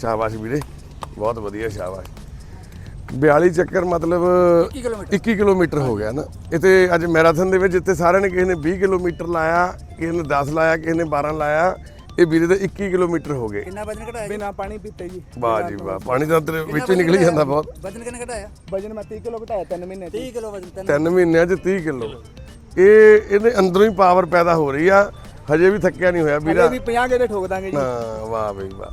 ਸ਼ਾਬਾਸ਼ ਵੀਰੇ ਬਹੁਤ ਵਧੀਆ ਸ਼ਾਬਾਸ਼। 42 ਚੱਕਰ ਮਤਲਬ 21 ਕਿਲੋਮੀਟਰ। 21 ਕਿਲੋਮੀਟਰ ਹੋ ਗਿਆ ਨਾ। ਇਤੇ ਅੱਜ ਮੈਰਾਥਨ ਦੇ ਵਿੱਚ ਜਿੱਤੇ ਸਾਰਿਆਂ ਨੇ ਕਿਸੇ ਨੇ 20 ਕਿਲੋਮੀਟਰ ਲਾਇਆ ਕਿਸੇ ਨੇ 10 ਲਾਇਆ ਕਿਸੇ ਨੇ 12 ਲਾਇਆ। ਇਹ ਵੀਰੇ ਦੇ 21 ਕਿਲੋਮੀਟਰ ਹੋ ਗਏ। ਕਿੰਨਾ ਵਜਨ ਘਟਾਇਆ? ਬਿਨਾ ਪਾਣੀ ਪੀਤੇ ਜੀ। ਵਾਹ ਜੀ ਵਾਹ ਪਾਣੀ ਤਾਂ ਤੇਰੇ ਵਿੱਚੋਂ ਹੀ ਨਿਕਲ ਜਾਂਦਾ ਬਹੁਤ। ਵਜਨ ਕਿੰਨਾ ਘਟਾਇਆ? ਵਜਨ ਮੈਂ 30 ਕਿਲੋ ਘਟਾਇਆ 3 ਮਹੀਨੇ 'ਚ। 30 ਕਿਲੋ ਵਜਨ ਤਿੰਨ ਤਿੰਨ ਮਹੀਨਿਆਂ 'ਚ 30 ਕਿਲੋ। ਇਹ ਇਹਦੇ ਅੰਦਰੋਂ ਹੀ ਪਾਵਰ ਪੈਦਾ ਹੋ ਰਹੀ ਆ। ਹਜੇ ਵੀ ਥੱਕਿਆ ਨਹੀਂ ਹੋਇਆ ਵੀਰਾ। ਅਜੇ ਵੀ 50 ਗੇੜੇ ਠੋਕ ਦਾਂਗੇ ਜੀ। ਹਾਂ ਵਾਹ ਬਈ ਵਾਹ।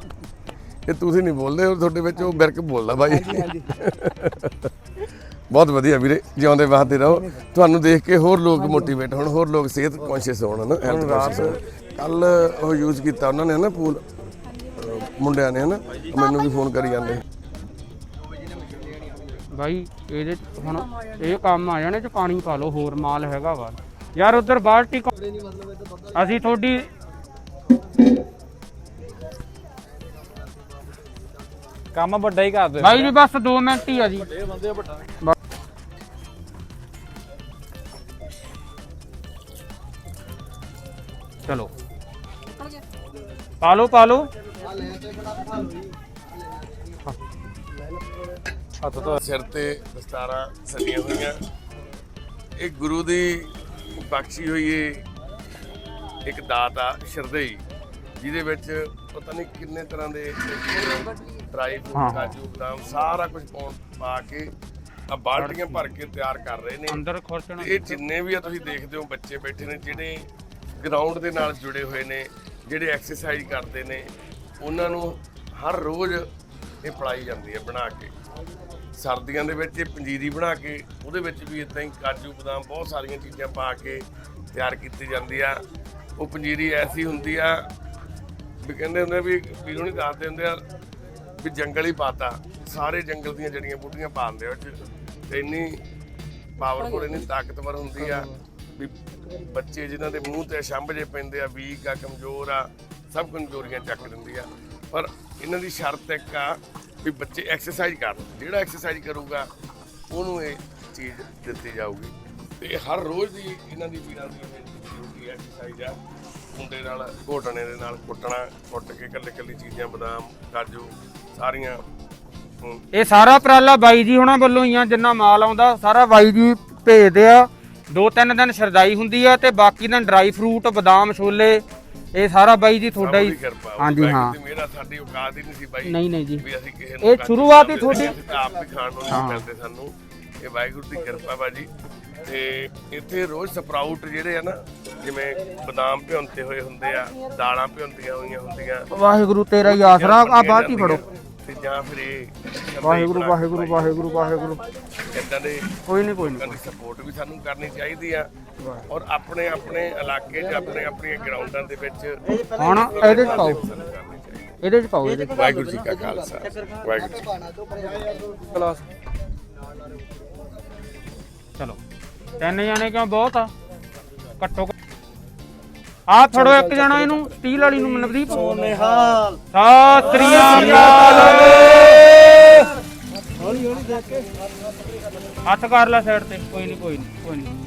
ਇਹ ਤੁਸੀਂ ਨਹੀਂ ਬੋਲਦੇ ਹੋ ਤੁਹਾਡੇ ਵਿੱਚ ਉਹ ਬਿਰਕ ਬੋਲਦਾ ਬਾਈ। ਹਾਂਜੀ ਬਹੁਤ ਵਧੀਆ ਵੀਰੇ ਜਿਉਂਦੇ ਵਾਸਤੇ ਰਹੋ। ਤੁਹਾਨੂੰ ਦੇਖ ਕੇ ਹੋਰ ਲੋਕ ਮੋਟੀਵੇਟ ਹੋਣ ਹੋਰ ਲੋਕ ਸਿਹਤ ਕੌਨਸ਼ੀਅਸ ਹੋਣ ਨਾ ਹੈਲਥ ਰਾਤ ਕੱਲ ਉਹ ਯੂਜ਼ ਕੀਤਾ ਉਹਨਾਂ ਨੇ ਨਾ ਪੂਲ ਮੁੰਡਿਆਂ ਨੇ ਨਾ ਮੈਨੂੰ ਵੀ ਫੋਨ ਕਰੀ ਜਾਂਦੇ। ਬਾਈ ਇਹਦੇ 'ਚ ਹੁਣ ਇਹ ਕੰਮ ਆ ਜਾਣੇ ਚ ਪਾਣੀ ਪਾ ਲਓ ਹੋਰ ਮਾਲ ਹੈਗਾ ਵਾ। ਯਾਰ ਉਧਰ ਬਾਲਟੀ ਅਸੀਂ ਤੁਹਾਡੀ ਕੰਮ ਵੱਡਾ ਹੀ ਕਰ ਦਿਓ ਬਾਈ ਜੀ ਬਸ 2 ਮਿੰਟ ਹੀ ਆ ਜੀ। ਚਲੋ। ਪਾ ਲਓ ਪਾ ਲਓ ਹੱਥ ਤੋਂ ਸਿਰ ਤੇ ਦਸਤਾਰਾਂ ਸੱਲੀਆਂ ਹੋਈਆਂ। ਇਹ ਗੁਰੂ ਦੀ ਬਖਸ਼ੀ ਹੋਈ ਏ। ਇੱਕ ਦਾਤ ਆ ਸ਼ਰਦਈ ਜਿਹਦੇ ਵਿੱਚ ਪਤਾ ਨਹੀਂ ਕਿੰਨੇ ਤਰ੍ਹਾਂ ਦੇ ਡਰਾਈ ਫਰੂਟ। ਕਾਜੂ ਬਦਾਮ ਸਾਰਾ ਕੁਝ ਪਾਉਣ ਪਾ ਕੇ ਆ ਬਾਲਟੀਆਂ ਭਰ ਕੇ ਤਿਆਰ ਕਰ ਰਹੇ ਨੇ। ਅੰਦਰ ਖੁਰਚਣਾ ਇਹ ਜਿੰਨੇ ਵੀ ਆ ਤੁਸੀਂ ਦੇਖਦੇ ਹੋ ਬੱਚੇ ਬੈਠੇ ਨੇ ਜਿਹੜੇ ਗਰਾਊਂਡ ਦੇ ਨਾਲ ਜੁੜੇ ਹੋਏ ਨੇ ਜਿਹੜੇ ਐਕਸਰਸਾਈਜ਼ ਕਰਦੇ ਨੇ ਉਹਨਾਂ ਨੂੰ ਹਰ ਰੋਜ਼ ਇਹ ਪੜਾਈ ਜਾਂਦੀ ਹੈ ਬਣਾ ਕੇ। ਸਰਦੀਆਂ ਦੇ ਵਿੱਚ ਇਹ ਪੰਜੀਰੀ ਬਣਾ ਕੇ ਉਹਦੇ ਵਿੱਚ ਵੀ ਇਦਾਂ ਹੀ ਕਾਜੂ ਬਦਾਮ ਬਹੁਤ ਸਾਰੀਆਂ ਚੀਜ਼ਾਂ ਪਾ ਕੇ ਤਿਆਰ ਕੀਤੀ ਜਾਂਦੀ ਆ। ਉਹ ਪੰਜੀਰੀ ਐਸੀ ਹੁੰਦੀ ਆ ਵੀ ਕਹਿੰਦੇ ਹੁੰਦੇ ਆ ਵੀ ਵੀਰੋਂ ਨਹੀਂ ਦੱਸਦੇ ਹੁੰਦੇ ਆ ਵੀ ਜੰਗਲ ਹੀ ਪਾਤਾ। ਸਾਰੇ ਜੰਗਲ ਦੀਆਂ ਜੜੀਆਂ ਬੂਟੀਆਂ ਪਾ ਦਿੰਦੇ ਆ ਉਹ 'ਚ। ਤੇ ਇੰਨੀ ਪਾਵਰਫੁਲ ਇੰਨੀ ਤਾਕਤਵਰ ਹੁੰਦੀ ਆ ਵੀ ਬੱਚੇ ਜਿਨ੍ਹਾਂ ਦੇ ਮੂੰਹ ਤੇ ਛੰਭ ਜੇ ਪੈਂਦੇ ਆ, ਵੀਕ ਆ, ਕਮਜ਼ੋਰ ਆ, ਸਭ ਕਮਜ਼ੋਰੀਆਂ ਚੱਕ ਦਿੰਦੀ ਆ। ਪਰ ਇਹਨਾਂ ਦੀ ਸ਼ਰਤ ਇੱਕ ਆ ਵੀ ਬੱਚੇ ਐਕਸਰਸਾਈਜ਼ ਕਰਨ। ਜਿਹੜਾ ਐਕਸਰਸਾਈਜ਼ ਕਰੂਗਾ, ਉਹਨੂੰ ਇਹ ਚੀਜ਼ ਦਿੱਤੀ ਜਾਊਗੀ। ਤੇ ਹਰ ਰੋਜ਼ ਦੀ ਇਹਨਾਂ ਦੀ ਵੀਰਾਂ ਦੀ ਡਿਊਟੀ ਐਕਸਰਸਾਈਜ਼ ਆ ਮੁੰਡੇ ਨਾਲ ਘੋਟਣੇ ਦੇ ਨਾਲ ਕੁੱਟਣਾ ਕੁੱਟ ਕੇ ਕੱਲੇ ਕੱਲੀ ਚੀਜ਼ਾਂ ਬਦਾਮ ਕਾਜੂ ਸਾਰੀਆਂ। ਇਹ ਸਾਰਾ ਉਪਰਾਲਾ ਬਾਈ ਜੀ ਹੁਣਾਂ ਵੱਲੋਂ ਹੀ ਆ ਜਿੰਨਾ ਮਾਲ ਆਉਂਦਾ ਸਾਰਾ ਬਾਈ ਜੀ ਭੇਜਦੇ ਆ। ਦੋ ਤਿੰਨ ਦਿਨ ਸਰਦਾਈ ਹੁੰਦੀ ਆ ਤੇ ਬਾਕੀ ਦਿਨ ਡਰਾਈ ਫਰੂਟ ਬਦਾਮ ਛੋਲੇ ਇਹ ਸਾਰਾ ਬਾਈ ਜੀ ਤੁਹਾਡਾ ਹੀ ਕਿਰਪਾ। ਹਾਂਜੀ ਹਾਂ। ਮੇਰਾ ਸਾਡੀ ਔਕਾਤ ਹੀ ਨਹੀਂ ਸੀ ਬਾਈ। ਨਹੀਂ ਨਹੀਂ ਜੀ। ਵੀ ਅਸੀਂ ਕਿਸੇ ਇਹ ਕਾਜੂ ਸ਼ੁਰੂਆਤ ਹੀ ਤੁਹਾਡੀ- ਅਸੀਂ ਤਾਂ ਆਪ ਵੀ ਖਾਣ ਨੂੰ ਨਹੀਂ ਮਿਲਦੇ ਸਾਨੂੰ। ਇਹ ਵਾਹਿਗੁਰੂ ਦੀ ਕਿਰਪਾ ਬਾਜੀ ਤੇ ਇੱਥੇ ਰੋਜ਼ ਸਪਰਾਊਟ ਜਿਹੜੇ ਆ ਨਾ ਜਿਵੇਂ ਬਦਾਮ ਭਿਉਂਤੇ ਹੋਏ ਹੁੰਦੇ ਆ ਦਾਲਾਂ ਭਿਉਂਤੀਆਂ ਹੋਈਆਂ ਹੁੰਦੀਆਂ। ਵਾਹਿਗੁਰੂ ਤੇਰਾ ਹੀ ਆਸਰਾ ਆ ਬਾਲਟੀ ਫੜੋ। ਤੇ ਜਾਂ ਫਿਰ ਇਹ ਵਾਹਿਗੁਰੂ ਵਾਹਿਗੁਰੂ ਵਾਹਿਗੁਰੂ ਵਾਹਿਗੁਰੂ। ਇਦਾਂ ਦੇ ਕੋਈ ਨਹੀਂ ਕੋਈ ਦੀ ਸਪੋਰਟ ਵੀ ਸਾਨੂੰ ਕਰਨੀ ਚਾਹੀਦੀ ਆ। ਔਰ ਆਪਣੇ ਆਪਣੇ ਇਲਾਕੇ 'ਚ ਆਪਣੇ ਆਪਣੀਆਂ ਗਰਾਊਂਡਾਂ ਦੇ ਵਿੱਚ ਨਹੀਂ ਹੁਣ ਇਹਦੇ ਚ ਪਾਓ। ਇਹਦੇ ਚ ਪਾਓ ਇਹਦੇ ਵਾਹਿਗੁਰੂ ਜੀ ਕਾ ਖਾਲਸਾ ਵਾਹਿਗੁਰੂ ਜੀ ਕਲਾਸ। ਚਲੋ। ਤਿੰਨ ਜਾਣੇ ਕਿਉਂ ਬਹੁਤ ਆ? ਘੱਟੋ ਆ ਫੜੋ ਇੱਕ ਜਣਾ ਇਹਨੂੰ ਸਟੀਲ ਵਾਲੀ ਨੂੰ ਮਨਵਦੀਪ ਨਿਹਾਲ ਸਤਿ ਸ੍ਰੀ ਅਕਾਲ। ਹੱਥ ਕਰ ਲੈ ਸਾਈਡ ਤੇ। ਕੋਈ ਨਹੀਂ ਕੋਈ ਨਹੀਂ ਕੋਈ ਨਹੀਂ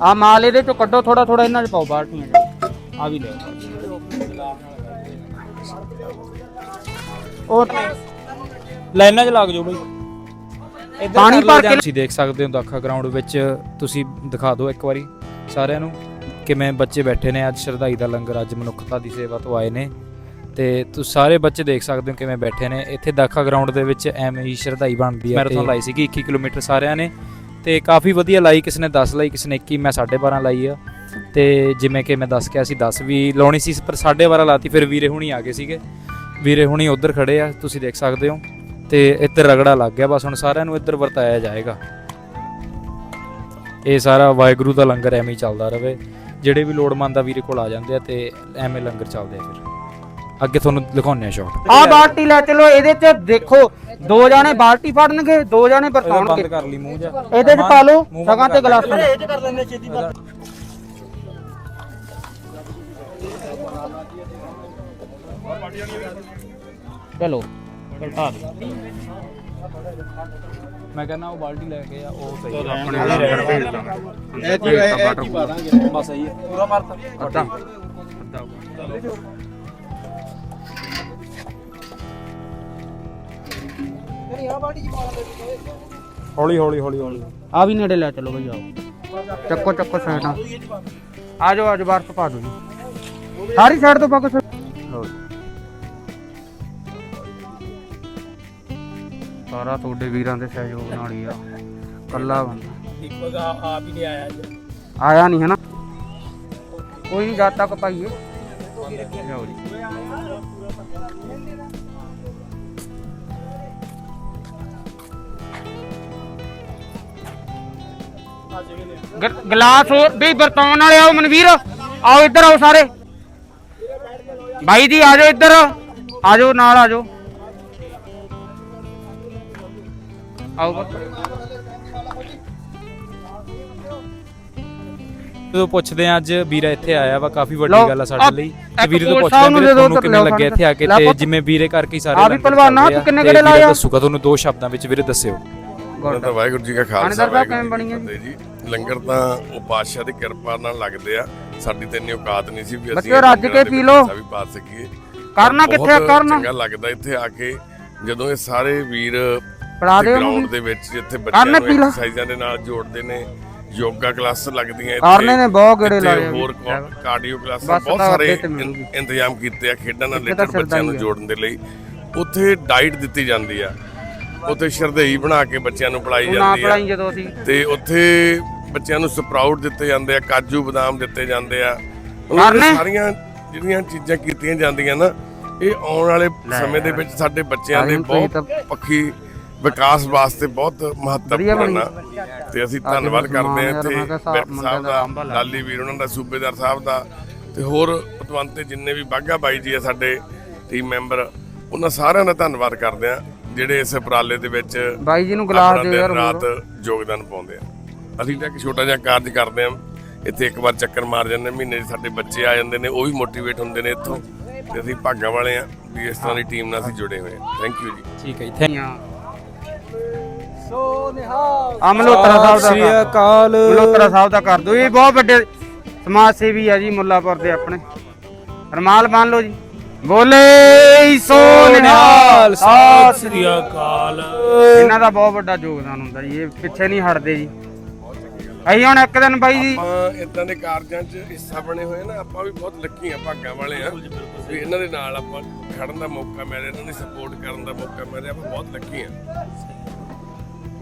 ਆ ਮਾਲ ਇਹਦੇ ਚੋਂ ਕੱਢੋ ਥੋੜਾ ਥੋੜਾ ਇਹਨਾਂ ਚ ਪਾਓ ਬਾਲਟੀਆਂ ਚ। ਆ ਵੀ ਲਿਓ ਉਹ ਲਾਈਨਾਂ 'ਚ ਲੱਗ ਜਾਓ ਬਈ। ਇੱਧਰ ਪਾਣੀ ਕਰ ਲਓ ਭਰ ਕੇ- ਜਾਂ ਤੁਸੀਂ ਦੇਖ ਸਕਦੇ ਹੋ ਦਾਖਾ ਗਰਾਊਂਡ ਵਿੱਚ। ਤੁਸੀਂ ਦਿਖਾ ਦਿਓ ਇੱਕ ਵਾਰੀ ਸਾਰਿਆਂ ਨੂੰ ਕਿਵੇਂ ਬੱਚੇ ਬੈਠੇ ਨੇ। ਅੱਜ ਸ਼ਰਧਾਈ ਦਾ ਲੰਗਰ ਅੱਜ ਮਨੁੱਖਤਾ ਦੀ ਸੇਵਾ ਤੋਂ ਆਏ ਨੇ। ਤੇ ਤੁਸੀਂ ਸਾਰੇ ਬੱਚੇ ਦੇਖ ਸਕਦੇ ਹੋ ਕਿਵੇਂ ਬੈਠੇ ਨੇ। ਇੱਥੇ ਦਾਖਾ ਗਰਾਊਂਡ ਦੇ ਵਿੱਚ ਐਵੇਂ ਹੀ ਸ਼ਰਧਾਈ ਬਣਦੀ ਹੈ ਮੈਰਾਥਨ ਲਾਈ ਸੀਗੀ 21 ਕਿਲੋਮੀਟਰ ਸਾਰਿਆਂ ਨੇ। ਤੇ ਕਾਫੀ ਵਧੀਆ ਲਾਈ ਕਿਸੇ ਨੇ 10 ਲਾਈ ਕਿਸੇ ਨੇ 21 ਮੈਂ 12.5 ਲਾਈ ਆ। ਤੇ ਜਿਵੇਂ ਕਿ ਮੈਂ ਦੱਸ ਕਿਹਾ ਸੀ 10 ਵੀ ਲਾਉਣੀ ਸੀ ਪਰ 12.5 ਲਾਤੀ ਫਿਰ ਵੀਰੇ ਹੁਣੀ ਆ ਗਏ ਸੀਗੇ। ਵੀਰੇ ਹੁਣੀ ਉਧਰ ਖੜੇ ਆ ਤੁਸੀਂ ਦੇਖ ਸਕਦੇ ਹੋ। ਤੇ ਇੱਧਰ ਰਗੜਾ ਲੱਗ ਗਿਆ ਬਸ ਹੁਣ ਸਾਰਿਆਂ ਨੂੰ ਇੱਧਰ ਵਰਤਾਇਆ ਜਾਏਗਾ। ਇਹ ਸਾਰਾ ਵਾਹਿਗੁਰੂ ਦਾ ਲੰਗਰ ਐਵੇਂ ਹੀ ਚੱਲਦਾ ਰਵੇ ਜਿਹੜੇ ਵੀ ਲੋੜਵੰਦ ਆ ਵੀਰੇ ਕੋਲ ਆ ਜਾਂਦੇ ਆ ਤੇ ਐਵੇਂ ਲੰਗਰ ਚੱਲਦੇ ਆ ਫਿਰ। ਅੱਗੇ ਤੁਹਾਨੂੰ ਦਿਖਾਉਂਦੇ ਆ ਸ਼ਾਟ ਆ ਬਾਲਟੀ ਲੈ ਚਲੋ ਇਹਦੇ ਚ ਦੇਖੋ ਦੋ ਜਾਣੇ ਬਾਲਟੀ ਫੜਨਗੇ ਦੋ ਜਾਣੇ ਵਰਤਾਉਣਗੇ ਕਰ ਲਈ ਮੂੰਹ ਜਾ। ਇਹਦੇ ਚ ਪਾ ਲਓ ਸਗਾਂ ਤੇ ਗਲਾਸਾਂ ਇਹ ਚ ਕਰ ਲੈਣੇ ਛੇਤੀ ਬਾਤ ਚਲੋ। ਦਿਓ ਮੈਂ ਕਹਿੰਦਾ ਉਹ ਬਾਲਟੀ ਲੈ ਕੇ ਆ ਉਹ ਸਹੀ ਹੈ ਆਪਣੇ ਲੰਗਰ ਭੇਜ ਦਾਂਗੇ ਇਹ ਕੀ ਇਹ ਕੀ ਪਾ ਦਾਂਗੇ। ਬਸ ਸਹੀ ਹੈ ਪੂਰਾ ਮਾਰਤਾ। ਅੱਧਾ। ਅੱਧਾ ਹੌਲੀ ਹੌਲੀ ਹੌਲੀ ਹੌਲੀ। ਆ ਵੀ ਨੇੜੇ ਲੈ ਚਲੋ ਬਈ ਆਓ। ਚੱਕੋ ਚੱਕੋ ਸਾਈਡ ਆ ਆ ਜਾਓ ਅੱਜ ਬਾਹਰ ਤੋਂ ਪਾ ਦਿਓ ਜੀ। ਸਾਰੀ ਸਾਈਡ ਤੋਂ ਪਾ ਕੇ ਲਓ ਜੀ। ਸਾਰਾ ਤੁਹਾਡੇ ਵੀਰਾਂ ਦੇ ਸਹਿਯੋਗ ਨਾਲ ਹੀ ਆ। ਕੱਲਾ ਬੰਦਾ। ਆਪ ਹੀ ਨਹੀਂ ਆਇਆ ਆਇਆ ਨਹੀਂ ਹੈ ਨਾ ਕੋਈ ਨਹੀਂ ਜਦ ਤੱਕ ਪਾਈਏ। ਲਓ ਜੀ। ਗ- ਗਲਾਸ ਹੋਰ ਵੀ ਬਰਤਨ ਵਾਲੇ ਆਓ ਮਨਵੀਰ। ਆਓ ਇੱਧਰ ਆਓ ਸਾਰੇ। ਬਾਈ ਜੀ ਆ ਜਾਓ ਇੱਧਰ। ਆ ਜਾਓ ਨਾਲ ਆ ਆਓ। ਜਦੋਂ ਪੁੱਛਦੇ ਆ ਅੱਜ ਵੀਰਾ ਇੱਥੇ ਆਇਆ ਵਾ ਕਾਫੀ ਵੱਡੀ ਗੱਲ ਆ ਸਾਡੇ ਲਈ। ਤੇ ਵੀਰੇ ਤੋਂ ਪੁੱਛਦੇ ਆ ਵੀਰੇ ਤੁਹਾਨੂੰ ਤਾਂ ਕਿਵੇਂ ਲੱਗਿਆ ਇੱਥੇ ਆ ਕੇ? ਲੈ ਤੇ। ਜਿਵੇਂ ਵੀਰੇ ਕਰਕੇ ਹੀ ਸਾਰੇ ਆ ਵੀ ਪਹਿਲਵਾਨਾਂ, ਤੂੰ ਕਿੰਨੇ ਤੇ ਗੇੜੇ ਵੀਰੇ ਲਾਏ ਆ? ਦੱਸੂਗਾ ਤੁਹਾਨੂੰ ਦੋ ਸ਼ਬਦਾਂ ਵਿੱਚ ਵੀਰੇ ਦੱਸਿਓ। ਦਾ ਵਾਹਿਗੁਰੂ ਜੀ ਕਾ ਖਾਲਸਾ ਵਾਹਿਗੁਰੂ ਜੀ ਲੰਗਰ ਤਾਂ ਉਹ ਪਾਤਸ਼ਾਹ ਦੀ ਕਿਰਪਾ ਨਾਲ ਲੱਗਦੇ ਆ। ਸਾਡੀ ਤੇ ਇੰਨੀ ਔਕਾਤ ਨਹੀਂ ਸੀ ਵੀ ਅਸੀਂ ਰੱਜ ਕੇ ਪੀ ਵੀ ਸਕੀਏ। ਕਰਨਾ ਕਿੱਥੇ ਆ, ਕਰਨਾ। ਚੰਗਾ ਲੱਗਦਾ ਇੱਥੇ ਆ ਕੇ ਜਦੋਂ ਇਹ ਸਾਰੇ ਵੀਰ ਪੜਾ ਦਿਓ ਗਰਾਊਂਡ ਦੇ ਵਿੱਚ ਜਿੱਥੇ ਬੱਚਿਆਂ ਨੂੰ। ਐਕਸਰਸਾਈਜ਼ਾਂ ਦੇ ਨਾਲ ਜੋੜਦੇ ਨੇ ਯੋਗਾ ਕਲਾਸ ਲੱਗਦੀਆਂ ਕਰਨੇ ਨੇ ਬਹੁਤ ਗੇੜੇ ਇੱਥੇ ਲਾਏ ਹੋਰ। ਕਾਰਡੀਓ ਕਲਾਸਾਂ ਬਹੁਤ ਸਾਰੇ ਇੰਤਜ਼ਾਮ ਕੀਤੇ ਆ ਖੇਡਾਂ ਨਾਲ ਇੱਥੇ ਰਿਲੇਟਡ ਬੱਚਿਆਂ ਨੂੰ ਸਰਦਾਈ। ਜੋੜਨ ਦੇ ਲਈ। ਉੱਥੇ ਡਾਈਟ ਦਿੱਤੀ ਜਾਂਦੀ ਆ। ਉੱਥੇ ਸ਼ਰਧਈ ਬਣਾ ਕੇ ਬੱਚਿਆਂ ਨੂੰ ਪੜਾਈ ਜਾਂਦੀ ਆ। ਪੜਾਈ ਜਦੋਂ ਅਸੀਂ ਤੇ ਉੱਥੇ ਬੱਚਿਆਂ ਨੂੰ ਸਪਰਾਊਟ ਦਿੱਤੇ ਜਾਂਦੇ ਆ ਕਾਜੂ ਬਦਾਮ ਦਿੱਤੇ ਜਾਂਦੇ ਆ? ਸਾਰੀਆਂ ਜਿਹੜੀਆਂ ਚੀਜ਼ਾਂ ਕੀਤੀਆਂ ਜਾਂਦੀਆਂ ਨਾ ਇਹ ਆਉਣ ਵਾਲੇ ਸਮੇਂ ਦੇ ਵਿੱਚ ਸਾਡੇ ਬੱਚਿਆਂ ਦੇ ਬਹੁਤ ਪੱਖੀ ਵਿਕਾਸ ਵਾਸਤੇ ਬਹੁਤ। ਮਹੱਤਵਪੂਰਨ ਆ ਤੇ ਅਸੀਂ ਧੰਨਵਾਦ ਕਰਦੇ ਹਾਂ ਇੱਥੇ ਸਾਹਿਬ ਦਾ ਦਾ। ਲਾਲੀ ਵੀਰ ਉਹਨਾਂ ਦਾ ਸੂਬੇਦਾਰ ਸਾਹਿਬ ਦਾ ਤੇ ਹੋਰ ਪਤਵੰਤੇ ਜਿੰਨੇ ਵੀ ਬਾਗਾ ਬਾਈ ਜੀ ਆ ਸਾਡੇ ਟੀਮ ਮੈਂਬਰ ਉਹਨਾਂ ਸਾਰਿਆਂ ਦਾ ਧੰਨਵਾਦ ਕਰਦੇ ਆ ਜਿਹੜੇ ਇਸ ਉਪਰਾਲੇ ਦੇ ਵਿੱਚ ਬਾਈ ਜੀ ਨੂੰ ਗਲਾਸ ਦਿਓ ਯਾਰ ਰਾਤ। ਯੋਗਦਾਨ ਪਾਉਂਦੇ ਆ ਅਸੀਂ ਤਾਂ ਇੱਕ ਛੋਟਾ ਜਿਹਾ ਕਾਰਜ ਕਰਦੇ ਆ ਇੱਥੇ ਇੱਕ ਵਾਰ ਚੱਕਰ ਮਾਰ ਜਾਂਦੇ ਮਹੀਨੇ 'ਚ ਸਾਡੇ ਬੱਚੇ ਆ ਜਾਂਦੇ ਨੇ ਉਹ ਵੀ ਮੋਟੀਵੇਟ ਹੁੰਦੇ ਨੇ ਇੱਥੋਂ ਤੇ ਅਸੀਂ ਭਾਗਾਂ ਵਾਲੇ ਆ ਵੀ ਇਸ ਤਰ੍ਹਾਂ ਦੀ ਟੀਮ ਨਾਲ ਅਸੀਂ ਜੁੜੇ ਹੋਏ ਆ ਥੈਂਕ ਯੂ ਜੀ ਠੀਕ ਹੈ ਜੀ ਥੈਂਕ ਨਿਹਾਲ ਆ ਮਲੋਤਰਾ ਸਾਹਿਬ ਦਾ ਸ੍ਰੀ ਅਕਾਲ। ਮਲੋਤਰਾ ਸਾਹਿਬ ਦਾ ਕਰ ਦਿਓ ਇਹ ਬਹੁਤ ਵੱਡੇ ਸਮਾਜ ਸੇਵੀ ਆ ਜੀ ਮੁੱਲਾਪੁਰ ਦੇ ਆਪਣੇ। ਰਮਾਲ ਬੰਨ ਲਓ ਜੀ। ਬੋਲੇ ਸੋ ਨਿਹਾਲ। ਸਤਿ ਸ੍ਰੀ ਅਕਾਲ। ਇਹਨਾਂ ਦਾ ਬਹੁਤ ਵੱਡਾ ਯੋਗਦਾਨ ਹੁੰਦਾ ਜੀ। ਇਹ ਪਿੱਛੇ ਨਹੀਂ ਹਟਦੇ ਜੀ। ਅਸੀਂ ਹੁਣ ਇੱਕ ਦਿਨ ਬਾਈ ਜੀ ਆਪਾਂ ਇਦਾਂ ਦੇ ਕਾਰਜਾਂ 'ਚ ਹਿੱਸਾ ਬਣੇ ਹੋਏ ਨਾ ਆਪਾਂ ਵੀ ਬਹੁਤ ਲੱਕੀ ਆ ਭਾਗਾਂ ਵਾਲੇ ਆ। ਵੀ ਇਹਨਾਂ ਦੇ ਨਾਲ ਆਪਾਂ ਖੜਨ ਦਾ ਮੌਕਾ ਮਿਲਿਆ ਇਹਨਾਂ ਦੀ ਸਪੋਰਟ ਕਰਨ ਦਾ ਮੌਕਾ ਮਿਲਿਆ ਆਪਾਂ ਬਹੁਤ ਲੱਕੀ ਆ।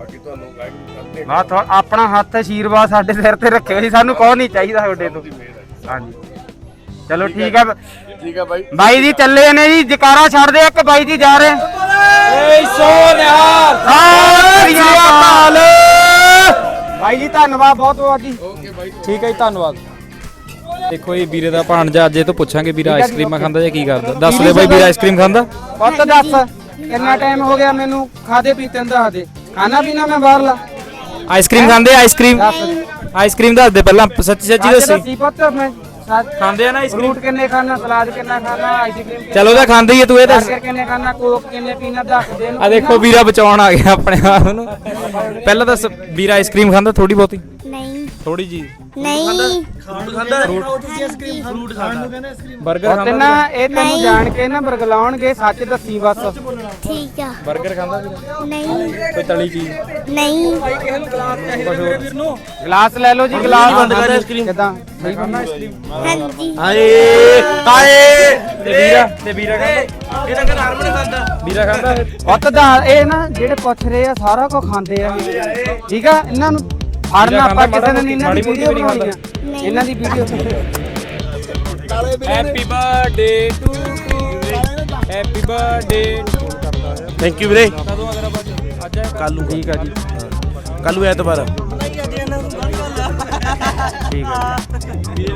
ਬਾਕੀ ਤੁਹਾਨੂੰ ਕਰਦੇ ਥੋ- ਆਪਣਾ ਹੱਥ ਆਸ਼ੀਰਵਾਦ ਸਾਡੇ ਸਿਰ ਤੇ ਰੱਖਿਓ ਜੀ ਸਾਨੂੰ ਕੋਈ ਨਹੀਂ ਚਾਹੀਦਾ ਤੁਹਾਡੇ ਤੋਂ। ਹਾਂਜੀ। ਚਲੋ ਠੀਕ ਆ ਠੀਕ ਆ ਬਾਈ। ਬਾਈ ਜੀ ਚੱਲੇ ਨੇ ਜੀ ਜਕਾਰਾ ਛੱਡ ਦੇ ਇੱਕ ਬਾਈ ਜੀ ਜਾ ਰਹੇ। ਏ ਸੋ ਨਿਹਾਲ। ਸਤਿ ਸ੍ਰੀ ਅਕਾਲ। ਬਾਈ ਜੀ ਧੰਨਵਾਦ ਬਹੁਤ ਬਹੁਤ ਜੀ। ਓਕੇ ਬਾਈ ਠੀਕ ਹੈ ਜੀ ਧੰਨਵਾਦ। ਦੇਖੋ ਇਹ ਵੀਰੇ ਦਾ ਭਾਣਜਾ ਅੱਜ ਇਹ ਤੋਂ ਪੁੱਛਾਂਗੇ ਵੀਰਾ ਆਈਸਕ੍ਰੀਮਾਂ ਖਾਂਦਾ ਜਾਂ ਕੀ ਕਰਦਾ? ਦੱਸ ਦੇ ਬਾਈ ਵੀਰਾ ਆਈਸਕ੍ਰੀਮ ਖਾਂਦਾ? ਪੁੱਤ ਦੱਸ ਕਿੰਨਾ ਟਾਈਮ ਹੋ ਗਿਆ ਮੈਨੂੰ ਖਾਦੇ ਪੀਤੇ ਨੂੰ ਦੱਸ ਦੇ। ਖਾਣਾ ਪੀਣਾ ਮੈਂ ਬਾਹਰਲਾ ਆਈਸਕ੍ਰੀਮ ਖਾਂਦੇ ਆਈਸਕ੍ਰੀਮ ਆਈਸਕ੍ਰੀਮ ਦੱਸ ਦੇ। ਪਹਿਲਾਂ ਸੱਚੀ ਸੱਚੀ ਦੱਸੀ। ਪੁੱਤ ਮੈਂ ਖਾਂਦੇ ਆ ਨਾ ਆਈਸਕ੍ਰੀਮ ਫਰੂਟ ਕਿੰਨੇ ਖਾਣਾ ਸਲਾਦ ਕਿੰਨਾ ਖਾਣਾ ਆਈਸਕ੍ਰੀਮ ਚਲ ਉਹਦਾ ਖਾਂਦੇ ਹੀ ਆ, ਤੂੰ ਇਹ ਦੱਸ। ਕਿੰਨੇ ਖਾਣਾ ਕੋਕ ਕਿੰਨੇ ਪੀਣਾ ਦੱਸ ਦੇ ਆ ਦੇਖੋ ਵੀਰਾ ਬਚਾਉਣ ਆ ਗਿਆ ਆਪਣੇ ਆਪ ਨੂੰ। ਪਹਿਲਾਂ ਦੱਸ ਵੀਰਾ ਆਈਸਕ੍ਰੀਮ ਖਾਂਦਾ ਥੋੜੀ ਬਹੁਤੀ। ਥੋੜੀ ਜੀ ਨਹੀਂ। 버ਗਰ ਪੁੱਤ ਨਾ ਇਹ ਤੈਨੂੰ ਜਾਣ ਕੇ ਨਾ ਬਰਗਲਾਉਣਗੇ ਸੱਚ ਦੱਸੀ ਬਸ। ਠੀਕ ਆ। 버ਗਰ ਖਾਂਦਾ? ਵੀਰਾ ਨਹੀਂ। ਕੋਈ ਤਲੀ ਚੀਜ਼? ਨਹੀਂ। ਗਲਾਸ ਲੈ ਲਓ ਜੀ ਗਲਾਸ ਬੰਦ ਕਰ ਆਈਸਕ੍ਰੀਮ ਕਿਦਾਂ? ਹਾਂਜੀ। ਤੇ ਵੀਰਾ? ਤੇ ਵੀਰਾ ਖਾਂਦਾ? ਵੀਰਾ ਕਹਿੰਦਾ ਹਰਮਨ ਖਾਂਦਾ। ਵੀਰਾ ਖਾਂਦਾ? ਪੁੱਤ ਦਾ ਇਹ ਨਾ ਜਿਹੜੇ ਪੁੱਛ ਰਹੇ ਆ ਸਾਰਾ ਕੁਝ ਖਾਂਦੇ ਆ। ਠੀਕ ਆ? ਇਹਨਾਂ ਨੂੰ ਫੜਨਾ ਆਪਾਂ ਕਿਸੇ ਨੇ ਨਹੀਂ ਇਹਨਾਂ ਦੀ ਵੀਡੀਓ ਬਣਾਉਣੀ ਆ ਇਹਨਾਂ ਦੀ video happy birthday to happy birthday thank you ਵੀਰੇ ਕਦੋਂ ਅਗਰ ਆਪਾਂ ਅੱਜ ਕੱਲ ਨੂੰ। ਠੀਕ ਆ ਜੀ। ਕੱਲ ਨੂੰ ਐਤਵਾਰ ਠੀਕ ਆ ਜੀ।